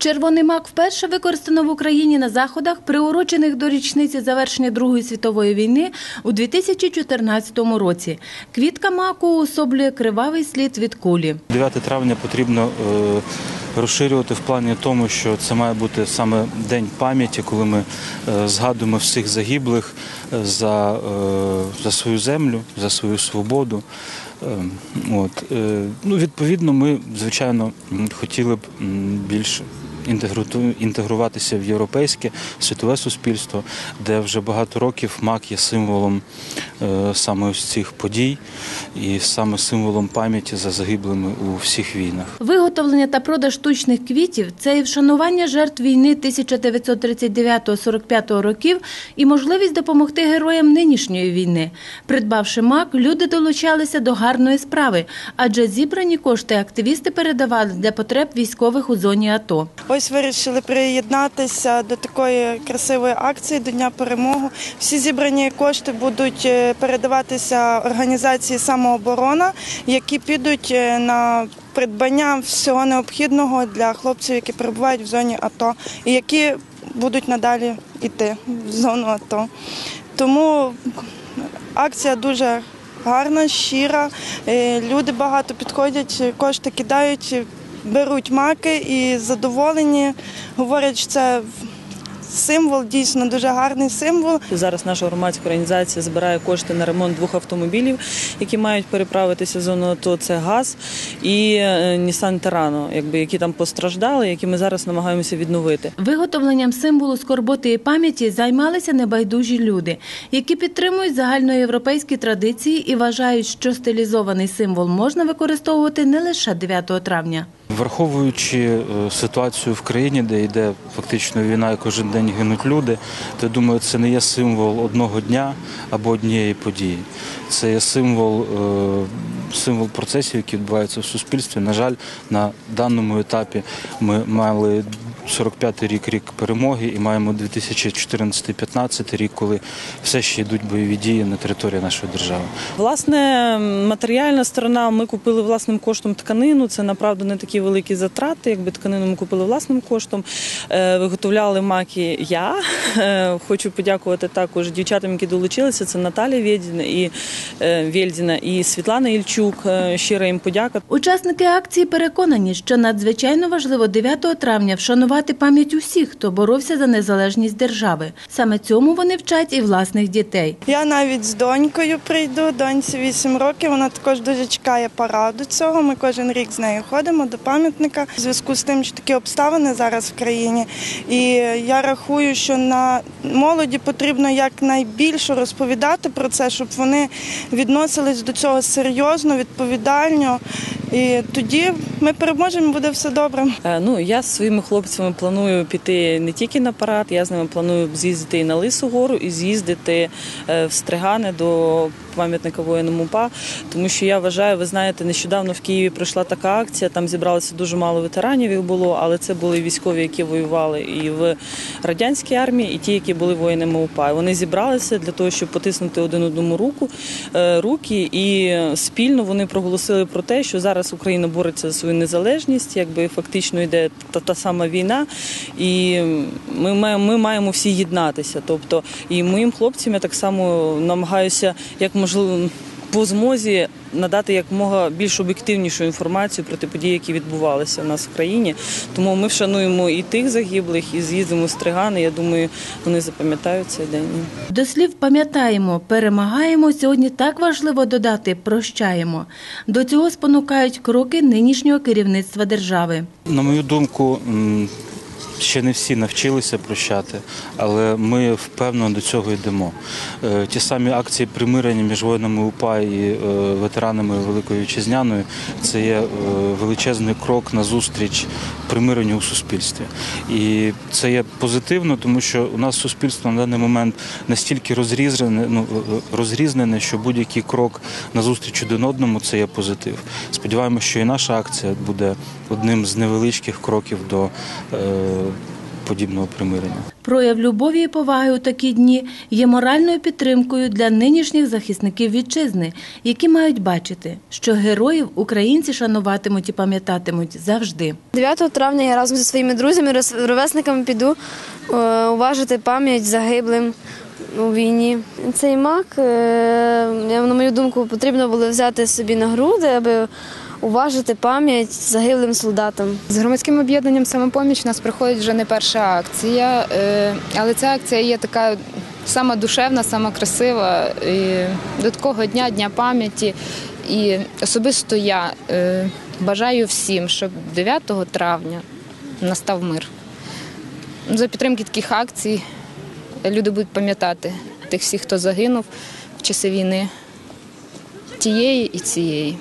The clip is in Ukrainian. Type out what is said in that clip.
Червоний мак вперше використано в Україні на заходах, приурочених до річниці завершення Другої світової війни у 2014 році. Квітка маку уособлює кривавий слід від кулі. 9 травня потрібно е, розширювати в плані тому, що це має бути саме день пам'яті, коли ми е, згадуємо всіх загиблих е, за, за свою землю, за свою свободу. Е, От. Ну, відповідно, ми, звичайно, хотіли б більше інтегруватися в європейське світове суспільство, де вже багато років мак є символом саме ось цих подій і саме символом пам'яті за загиблими у всіх війнах. Виготовлення та продаж штучних квітів це і вшанування жертв війни 1939-45 років і можливість допомогти героям нинішньої війни. Придбавши мак, люди долучалися до гарної справи, адже зібрані кошти активісти передавали для потреб військових у зоні АТО. Ось вирішили приєднатися до такої красивої акції до Дня перемоги. Всі зібрані кошти будуть е, передаватися організації самооборона, які підуть е, на придбання всього необхідного для хлопців, які перебувають в зоні АТО, і які будуть надалі йти в зону АТО. Тому акція дуже гарна, щира. Е, Люди багато підходять, кошти кидають, беруть маки і задоволені. Говорять, що це символ, дійсно дуже гарний символ. Зараз наша громадська організація збирає кошти на ремонт двох автомобілів, які мають переправитися в зону АТО. Це ГАЗ і е, Нісан Терано, якби які там постраждали, які ми зараз намагаємося відновити. Виготовленням символу скорботи і пам'яті займалися небайдужі люди, які підтримують загальноєвропейські традиції і вважають, що стилізований символ можна використовувати не лише 9 травня. Враховуючи е, ситуацію в країні, де йде фактично війна і кожен день гинуть люди, то я думаю, це не є символ одного дня або однієї події. Це є символ, е, символ процесів, які відбуваються в суспільстві. На жаль, на даному етапі ми мали 45-й рік рік перемоги і маємо 2014-15 рік, коли все ще йдуть бойові дії на території нашої держави. Власне, матеріальна сторона, ми купили власним коштом тканину. Це направду не такі великі затрати. Якби тканину ми купили власним коштом. Е, Виготовляли маки я. Е, Хочу подякувати також дівчатам, які долучилися. Це Наталія Вєдіна і е, Вєльдіна і Світлана Ільчук. Щира їм подяка. Учасники акції переконані, що надзвичайно важливо 9 травня вшанувати пам'ять усіх, хто боровся за незалежність держави. Саме цьому вони вчать і власних дітей. Я навіть з донькою прийду, доньці 8 років. Вона також дуже чекає параду цього. Ми кожен рік з нею ходимо до пам'ятника в зв'язку з тим, що такі обставини зараз в країні. І я рахую, що на молоді потрібно якнайбільше розповідати про це, щоб вони відносились до цього серйозно, відповідально. І тоді ми переможемо, буде все добре. Е, Ну, я з своїми хлопцями планую піти не тільки на парад, я з ними планую з'їздити і на Лису гору, і з'їздити е, в Стригани до пам'ятника воїнам УПА. Тому що я вважаю, ви знаєте, нещодавно в Києві пройшла така акція. Там зібралося дуже мало ветеранів їх було, але це були військові, які воювали і в радянській армії, і ті, які були воїнами УПА. І Вони зібралися для того, щоб потиснути один одному руку е, руки, і спільно вони проголосили про те, що зараз Україна бореться за свою незалежність, якби фактично йде та, та сама війна, і ми, ми маємо всі єднатися. Тобто, і моїм хлопцям я так само намагаюся, як можливо. По змозі надати якомога більш об'єктивнішу інформацію про ті події, які відбувалися в нас в країні. Тому ми вшануємо і тих загиблих, і з'їздимо в Стригани. Я думаю, вони запам'ятають цей день. До слів пам'ятаємо, перемагаємо. Сьогодні так важливо додати прощаємо. До цього спонукають кроки нинішнього керівництва держави. На мою думку, ще не всі навчилися прощати, але ми впевнено до цього йдемо. Е, Ті самі акції примирення між воїнами УПА і е, ветеранами Великої Вітчизняної це є е, величезний крок на зустріч примиренню у суспільстві. І це є позитивно, тому що у нас суспільство на даний момент настільки розрізнене, ну, розрізнене, що будь-який крок на зустріч один одному це є позитив. Сподіваємося, що і наша акція буде одним з невеличких кроків до подібного примирення. Прояв любові і поваги у такі дні є моральною підтримкою для нинішніх захисників вітчизни, які мають бачити, що героїв українці шануватимуть і пам'ятатимуть завжди. 9 травня я разом зі своїми друзями, ровесниками піду е, уважити пам'ять загиблим у війні. Цей мак, е, на мою думку, потрібно було взяти собі на груди, аби уважити пам'ять загиблим солдатам. З громадським об'єднанням самопоміч у нас проходить вже не перша акція, е, але ця акція є така сама душевна, сама красива. І до такого дня, дня пам'яті. І особисто я е, бажаю всім, щоб 9 травня настав мир. За підтримки таких акцій люди будуть пам'ятати тих всіх, хто загинув в часи війни, тієї і цієї.